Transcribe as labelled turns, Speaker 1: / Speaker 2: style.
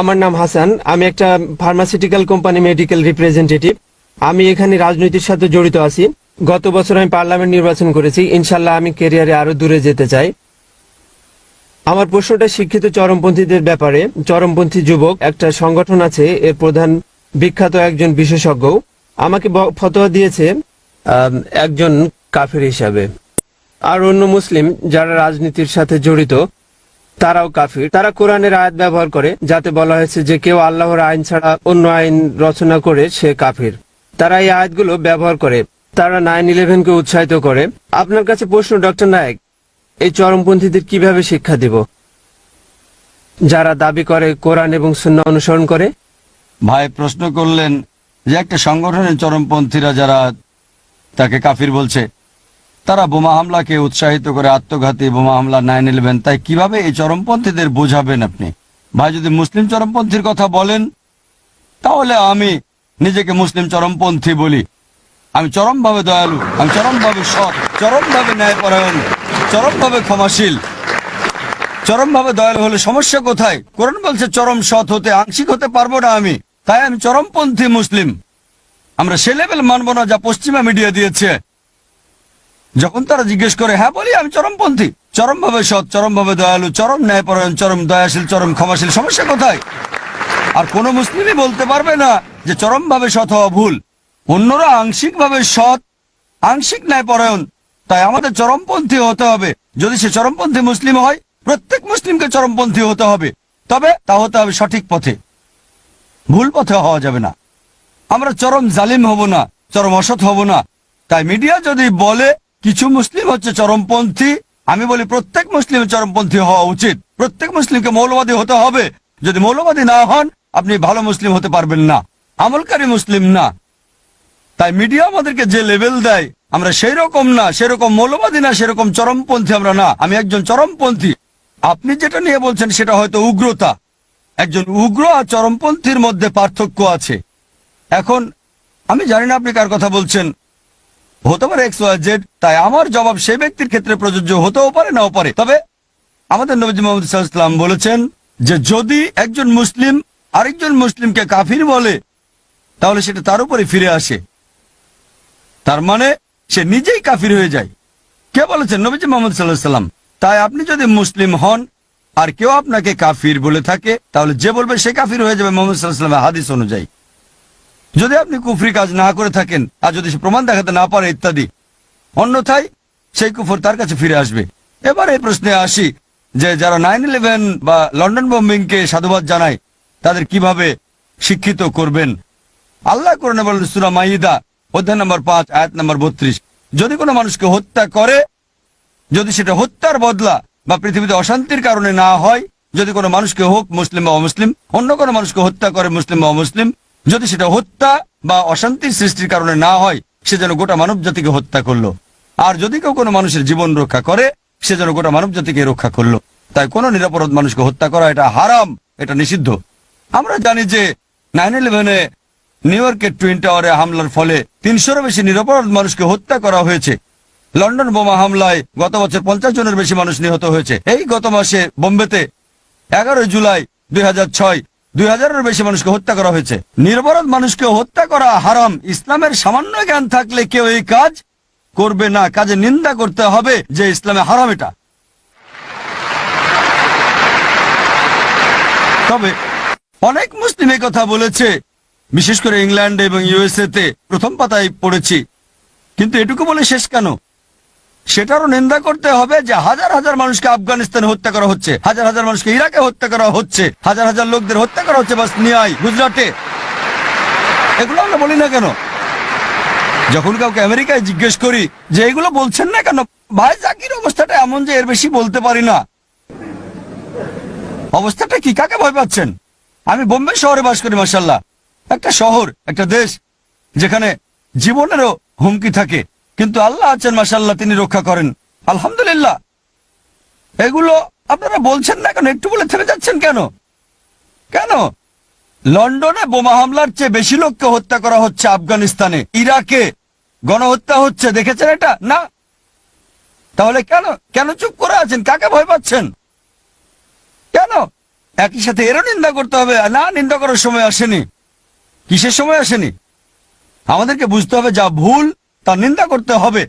Speaker 1: আমার নাম হাসান, আমি একটা ফার্মাসিউটিক্যাল কোম্পানি মেডিকেল রিপ্রেজেন্টেটিভ আমি এখানে রাজনীতির সাথে জড়িত আছি। গত বছর আমি পার্লামেন্ট নির্বাচন করেছি। ইনশাল্লাহ আমি কেরিয়ারে আরও দূরে যেতে চাই। আমার প্রশ্নটা শিক্ষিত চরমপন্থীদের ব্যাপারে। চরমপন্থী যুবক, একটা সংগঠন আছে, এর প্রধান বিখ্যাত একজন বিশেষজ্ঞ। আমাকে ফতোয়া দিয়েছে একজন কাফের হিসাবে। আর অন্য মুসলিম যারা রাজনীতির সাথে জড়িত তারাও কাফির। তারা কোরআনের আয়াত ব্যবহার করে, যাতে বলা হয়েছে যে কেউ আল্লাহর আইন ছাড়া অন্য আইন রচনা করে সে কাফির। তারা এই আয়াতগুলো ব্যবহার করে, তারা নাইন ইলেভেনকে উৎসাহিত করে। আপনার কাছে প্রশ্ন, ডক্টর নায়ক, এই চরমপন্থীদের কীভাবে শিক্ষা দিব? যারা দাবি করে কোরআন এবং সুন্নাহ অনুসরণ করে?
Speaker 2: ভাই, প্রশ্ন করলেন যে একটা সংগঠনের চরমপন্থীরা যারা তাকে কাফির বলছে তারা বোমা হামলাকে উৎসাহিত করে আত্মঘাতী বোমা হামলা নাইন ইলেভেন তাই কীভাবে এই চরমপন্থীদের বোঝাবেন আপনি? ভাই, যদি মুসলিম চরমপন্থীর কথা বলেন, তাহলে আমি নিজেকে মুসলিম চরমপন্থী বলি। আমি চরমভাবে দয়ালু, আমি চরমভাবে সৎ, চরমভাবে ন্যায়পরায়ণ, চরমভাবে ক্ষমাশীল। চরমভাবে দয়ালু হলে সমস্যা কোথায়? কোরআন বলছে, চরম সৎ হতে আংশিক হতে পারব না আমি। তাই আমি চরমপন্থী মুসলিম। আমরা সে লেভেল মানবো না যা পশ্চিমা মিডিয়া দিয়েছে। যখন তারা জিজ্ঞেস করে হ্যাঁ বলি, আমি চরমপন্থী। চরমভাবে সৎ, চরমভাবে দয়ালু, চরম ন্যায়পরায়ণ, চরম দয়াশীল, চরম ক্ষমাশীল, সমস্যা কোথায়? আর কোন মুসলিমই বলতে পারবে না যে চরমভাবে সৎ হওয়া ভুল। অন্যরা আংশিকভাবে সৎ, আংশিক ন্যায়পরায়ণ। তাই আমাদের চরমপন্থী হতে হবে। যদি সে চরমপন্থী মুসলিম হয়, প্রত্যেক মুসলিমকে চরমপন্থী হতে হবে। তবে তা হতে হবে সঠিক পথে। ভুল পথে হওয়া যাবে না। আমরা চরম জালিম হব না, চরম অসৎ হব না। তাই মিডিয়া যদি বলে কিছু মুসলিম হচ্ছে চরমপন্থী। আমি বলি প্রত্যেক মুসলিম চরমপন্থী হওয়া উচিত। প্রত্যেক মুসলিমকে মৌলবাদী হতে হবে। যদি মৌলবাদী না হন, আপনি ভালো মুসলিম হতে পারবেন না। আমলকারী মুসলিম না। তাই মিডিয়া আমাদেরকে যে লেভেল দেয়, আমরা সেই রকম না, সেরকম মৌলবাদী না, সেরকম চরমপন্থী আমরা না। আমি একজন চরমপন্থী। আপনি যেটা নিয়ে বলছেন, সেটা হয়তো উগ্রতা। একজন উগ্র আর চরমপন্থীর মধ্যে পার্থক্য আছে। এখন, আমি জানি না আপনি কার কথা বলছেন। হতে পারে এক্স ওয়াই জেড তাই আমার জবাব সেই ব্যক্তির ক্ষেত্রে প্রযোজ্য হতেও পারে, নাও পারে। তবে আমাদের নবীজি মোহাম্মদ সাল্লাম বলেছেন যে যদি একজন মুসলিম আরেকজন মুসলিমকে কাফির বলে, তাহলে সেটা তার উপরে ফিরে আসে। তার মানে সে নিজেই কাফির হয়ে যায়। কে বলেছেন? নবীজি মোহাম্মদ সাল্লাহ সাল্লাম তাই আপনি যদি মুসলিম হন আর কেউ আপনাকে কাফির বলে থাকে, তাহলে যে বলবে সে কাফির হয়ে যাবে মোহাম্মদ সাল্লাহ সাল্লামের হাদিস অনুযায়ী। যদি আপনি কুফরি কাজ না করে থাকেন, আর যদি সে প্রমাণ দেখাতে না পারে ইত্যাদি, অন্যথায় সেই কুফর তার কাছে ফিরে আসবে। এবার এই প্রশ্নে আসি যে যারা নাইন ইলেভেন বা লন্ডন বোম্বিংকে সাধুবাদ জানায়, তাদের কীভাবে শিক্ষিত করবেন? আল্লাহ বলেন সুরা মাইদা, অধ্যায় নম্বর পাঁচ, আয়াত নম্বর বত্রিশ, যদি কোনো মানুষকে হত্যা করে, যদি সেটা হত্যার বদলা বা পৃথিবীতে অশান্তির কারণে না হয়, যদি কোনো মানুষকে হোক মুসলিম বা অমুসলিম, অন্য কোনো মানুষকে হত্যা করে মুসলিম বা অমুসলিম যদি সেটা হত্যা বা অশান্তির সৃষ্টির কারণে না হয়, সে যেন গোটা মানব জাতিকে হত্যা করল। আর যদি কেউ কোনো মানুষের জীবন রক্ষা করে, সে যেন গোটা মানব জাতিকে রক্ষা করল। তাই কোনো নিরাপরাধ মানুষকে হত্যা করা এটা হারাম, এটা নিষিদ্ধ। আমরা জানি যে নাইন ইলেভেনে নিউ ইয়র্কের টুইন টাওয়ারে হামলার ফলে তিনশোরও বেশি নিরপরাধ মানুষকে হত্যা করা হয়েছে। লন্ডন বোমা হামলায় গত বছর পঞ্চাশ জনের বেশি মানুষ নিহত হয়েছে। এই গত মাসে বোম্বেতে এগারোই জুলাই দুই ছয় দুই হাজারের বেশি মানুষকে হত্যা করা হয়েছে। নিরপরাধ মানুষকে হত্যা করা হারাম। ইসলামের সামান্য জ্ঞান থাকলে কেউ এই কাজ করবে না। কাজে নিন্দা করতে হবে যে ইসলামে হারাম এটা। তবে অনেক মুসলিম কথা বলেছে। বিশেষ করে ইংল্যান্ড এবং ইউএসএ তে প্রথম পাতায় পড়েছি। কিন্তু এটুকু বলে শেষ কেন? সেটারও নিন্দা করতে হবে যে হাজার হাজার মানুষকে আফগানিস্তানে হত্যা করা হচ্ছে, হাজার হাজার মানুষকে ইরাকে হত্যা করা হচ্ছে, হাজার হাজার লোকদের হত্যা করা হচ্ছে, বাস নিয়াই, গুজরাটে। এগুলো আমরা বলি না কেন? যখন কাউকে আমেরিকায় জিজ্ঞেস করি যে এগুলো বলছেন না কেন, ভাই জাকির, অবস্থাটা এমন যে এর বেশি বলতে পারি না। অবস্থাটা কি, কাকে ভয় পাচ্ছেন? আমি বোম্বে শহরে বাস করি মাসাল্লাহ একটা শহর, একটা দেশ, যেখানে জীবনেরও হুমকি থাকে। কিন্তু আল্লাহ আছেন মাসাল্লাহ তিনি রক্ষা করেন। আলহামদুলিল্লাহ। এগুলো আপনারা বলছেন না কেন? একটু বলে থেমে যাচ্ছেন কেন? কেন? লন্ডনে বোমা হামলার চেয়ে বেশি লোককে হত্যা করা হচ্ছে আফগানিস্তানে। ইরাকে গণহত্যা হচ্ছে, দেখেছেন এটা? না। তাহলে কেন? কেন চুপ করে আছেন? কাকে ভয় পাচ্ছেন? কেন? একই সাথে এরও নিন্দা করতে হবে। না, নিন্দা করার সময় আসেনি। কিসের সময় আসেনি? আমাদেরকে বুঝতে হবে যা ভুল তা নিন্দা করতে হবে।